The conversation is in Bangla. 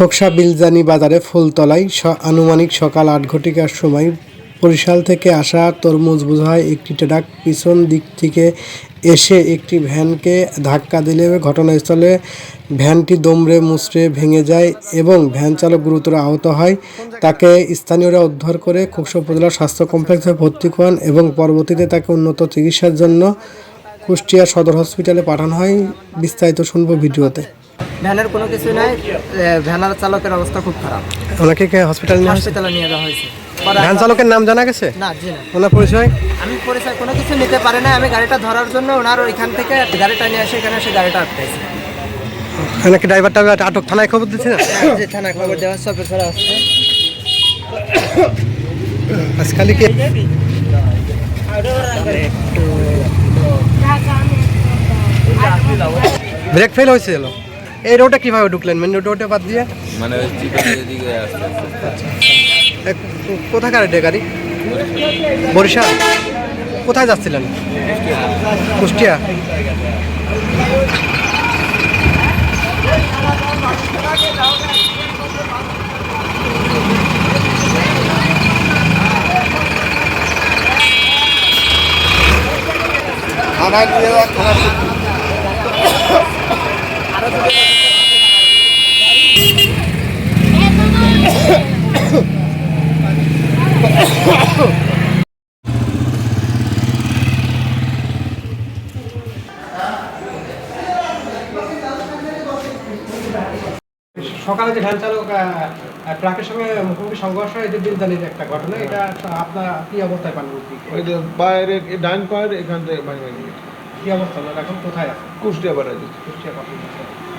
খোকসা বিলজানি বাজারে ফুলতলায় আনুমানিক সকাল আট ঘটিকার সময় বরিশাল থেকে আসা তরমুজ বোঝায় একটি ট্রাক পিছন দিক থেকে এসে একটি ভ্যানকে ধাক্কা দিলে ঘটনাস্থলে ভ্যানটি দমড়ে মুচড়ে ভেঙে যায় এবং ভ্যান চালক গুরুতর আহত হয়। তাকে স্থানীয়রা উদ্ধার করে খোকসা উপজেলা স্বাস্থ্য কমপ্লেক্সে ভর্তি করান এবং পরবর্তীতে তাকে উন্নত চিকিৎসার জন্য কুষ্টিয়া সদর হসপিটালে পাঠানো হয়। বিস্তারিত শুনব ভিডিওতে। ভ্যানের কোনো কিছু নাই ভ্যানের চালকের অবস্থা খুব খারাপ। ওনাকে কে হসপিটালে হসপিটালে নিয়ে যাওয়া হয়েছে। ভ্যান চালকের নাম জানা গেছে? না জি না। ওনার পরিচয়? আমি পরিচয় কোনো কিছু নিতে পারি না আমি গাড়িটা ধরার জন্য ওনার ওইখান থেকে গাড়িটা নিয়ে আসে এখানে এসে গাড়িটা আটকাইছে। নাকি ড্রাইভারটা আটক থানায় খবর দিচ্ছে না? যে থানা খবর দেওয়া সব পেছনে আসছে আজকালি কি ব্রেক ফেল হয়েছিল এই রোডে কীভাবে ঢুকলেন? মেন রোডে বাদ দিয়ে? মানে কোথাকার এটা গাড়ি? বরিশাল? কোথায় যাচ্ছিলেন? কুষ্টিয়া। সকালে যে ভ্যান চালক ট্রাকের সঙ্গে মুখোমুখি সংঘর্ষ হয় এটা বিলদানির একটা ঘটনা এটা আপনার কি অবস্থায় পান ওই যে বাইরে ডান পায়ের এখান থেকে ভাঙি ভাঙি কি অবস্থা? এখন কোথায় আছে কুষ্টিয়া দিচ্ছে কুষ্টিয়া